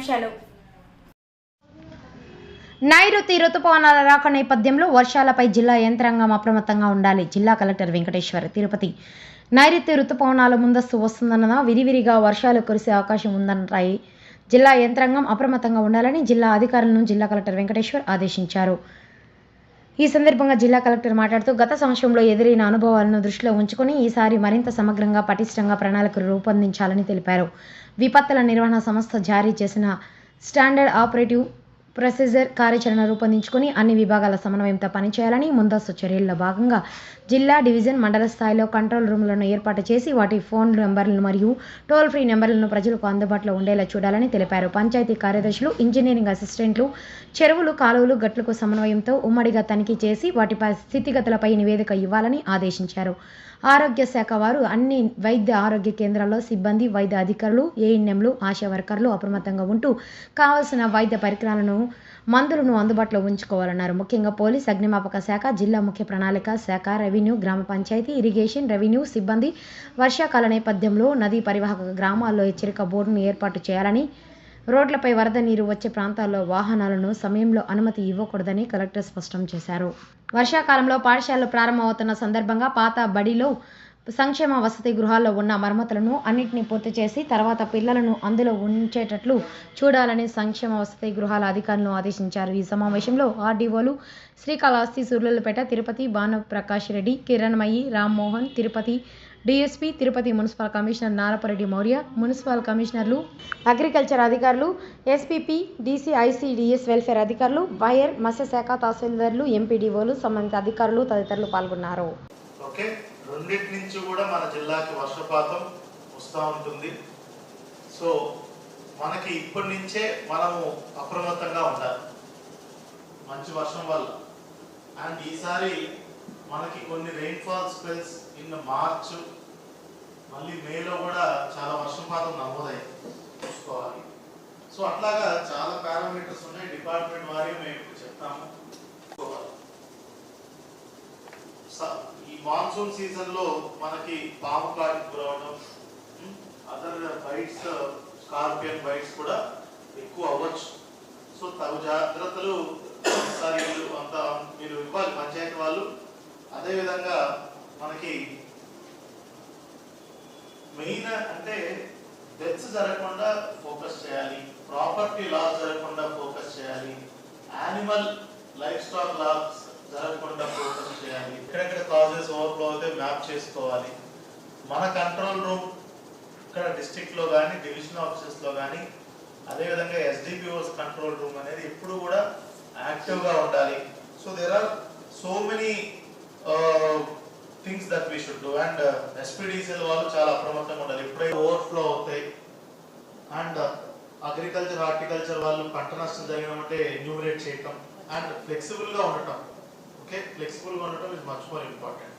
ముఖ్యాంశాలు నైరుతి రుతుపవనాల రాక నేపథ్యంలో వర్షాలపై జిల్లా యంత్రాంగం అప్రమత్తంగా ఉండాలి. జిల్లా కలెక్టర్ వెంకటేశ్వర తిరుపతి. నైరుతి రుతుపవనాల ముందస్తు వస్తుందన్న విరివిరిగా వర్షాలు కురిసే అవకాశం ఉందన్నాయి. జిల్లా యంత్రాంగం అప్రమత్తంగా ఉండాలని జిల్లా అధికారులను జిల్లా కలెక్టర్ వెంకటేశ్వర్ ఆదేశించారు. ఈ సందర్భంగా జిల్లా కలెక్టర్ మాట్లాడుతూ గత సంవత్సరంలో ఎదురైన అనుభవాలను దృష్టిలో ఉంచుకుని ఈసారి మరింత సమగ్రంగా పటిష్టంగా ప్రణాళికలు రూపొందించాలని తెలిపారు. విపత్తుల నిర్వహణ సంస్థ జారీ చేసిన స్టాండర్డ్ ఆపరేటివ్ ప్రొసీజర్ కార్యాచరణ రూపొందించుకొని అన్ని విభాగాల సమన్వయంతో పనిచేయాలని ముందస్తు చర్యల్లో భాగంగా జిల్లా డివిజన్ మండల స్థాయిలో కంట్రోల్ రూమ్లను ఏర్పాటు చేసి వాటి ఫోన్ నెంబర్లను మరియు టోల్ ఫ్రీ నెంబర్లను ప్రజలకు అందుబాటులో ఉండేలా చూడాలని తెలిపారు. పంచాయతీ కార్యదర్శులు ఇంజనీరింగ్ అసిస్టెంట్లు చెరువులు కాలువలు గట్లకు సమన్వయంతో ఉమ్మడిగా తనిఖీ చేసి వాటి స్థితిగతులపై నివేదిక ఇవ్వాలని ఆదేశించారు. ఆరోగ్య శాఖ వారు అన్ని వైద్య ఆరోగ్య కేంద్రాల్లో సిబ్బంది వైద్య అధికారులు ఏఎన్ఎంలు ఆశా వర్కర్లు అప్రమత్తంగా ఉంటూ కావలసిన వైద్య పరికరాలను మందులను అందుబాటులో ఉంచుకోవాలన్నారు. ముఖ్యంగా పోలీస్ అగ్నిమాపక శాఖ జిల్లా ముఖ్య ప్రణాళిక శాఖ రెవెన్యూ గ్రామ పంచాయతీ ఇరిగేషన్ రెవెన్యూ సిబ్బంది వర్షాకాల నేపథ్యంలో నదీ పరివాహక గ్రామాల్లో హెచ్చరిక బోర్డును ఏర్పాటు చేయాలని రోడ్లపై వరద నీరు వచ్చే ప్రాంతాల్లో వాహనాలను సమయంలో అనుమతి ఇవ్వకూడదని కలెక్టర్ స్పష్టం చేశారు. వర్షాకాలంలో పాఠశాలలు ప్రారంభమవుతున్న సందర్భంగా పాత బడిలో సంక్షేమ వసతి గృహాల్లో ఉన్న మరమ్మతులను అన్నింటినీ పూర్తి చేసి తర్వాత పిల్లలను అందులో ఉంచేటట్లు చూడాలని సంక్షేమ వసతి గృహాల అధికారులను ఆదేశించారు. ఈ సమావేశంలో ఆర్డీఓలు Srikalahasti Sullurpeta Tirupati Bhanuprakash Reddy Kiranmayi Rammohan Tirupati DSP Tirupati municipal commissioner Narapareddy Mourya municipal కమిషనర్లు అగ్రికల్చర్ అధికారులు ఎస్పీపీ డీసీ వెల్ఫేర్ అధికారులు వైర్ మత్స్యశాఖ తహసీల్దార్లు ఎంపీడీఓలు సంబంధిత అధికారులు తదితరులు పాల్గొన్నారు. ఓకే. రెండింటి నుంచి కూడా మన జిల్లాకి వర్షపాతం వస్తూ ఉంటుంది. సో మనకి ఇప్పటి నుంచే మనము అప్రమత్తంగా ఉండాలి. మంచి వర్షం వల్ల. అండ్ ఈసారి మనకి కొన్ని రెయిన్ఫాల్ స్పెల్స్ ఇన్ మార్చ్ మళ్ళీ మేలో కూడా చాలా వర్షపాతం నమోదైంది చూసుకోవాలి. సో అట్లాగా చాలా పారామీటర్స్ ఉన్నాయి. డిపార్ట్మెంట్ వారి మేము చెప్తాము. స- మాన్సూన్ సీజన్లో మనకి పాము కాటికి గురవడం అదర్ బైట్స్ స్కార్పియన్ బైట్స్ కూడా ఎక్కువ అవ్వచ్చు. సో తగు జాగ్రత్తలు ఒకసారి వీళ్ళు అంత మీరు ఇవ్వాలి పంచాయతీ వాళ్ళు. అదేవిధంగా మనకి మెయిన్ అంటే డెత్స్ జరగకుండా ఫోకస్ చేయాలి ప్రాపర్టీ లాస్ జరగకుండా ఫోకస్ చేయాలి యానిమల్ లైఫ్ స్టాక్ లాస్ జరగకుండా ఫోకస్ చేయాలి ఎక్కడెక్కడ కాజెస్ ఓవర్ఫ్లో అయితే మ్యాప్ చేసుకోవాలి. మన కంట్రోల్ రూమ్ ఇక్కడ డిస్టిక్లో కానీ డివిజన్ ఆఫీసెస్లో కానీ అదేవిధంగా ఎస్డిపిఓస్ కంట్రోల్ రూమ్ అనేది ఎప్పుడు కూడా యాక్టివ్గా ఉండాలి. So there are so many things that we should do and SPDCL వాళ్ళు చాలా అప్రమత్తంగా ఉండాలి. ఎప్పుడైతే ఓవర్ఫ్లో అవుతాయి అండ్ అగ్రికల్చర్ హార్టికల్చర్ వాళ్ళు పంట నష్టం జరిగినామంటే ఎన్యూమరేట్ చేయటం. అండ్ ఫ్లెక్సిబుల్గా ఉండటం. ఓకే ఫ్లెక్సిబుల్గా ఉండటం ఇస్ మచ్ మోర్ ఇంపార్టెంట్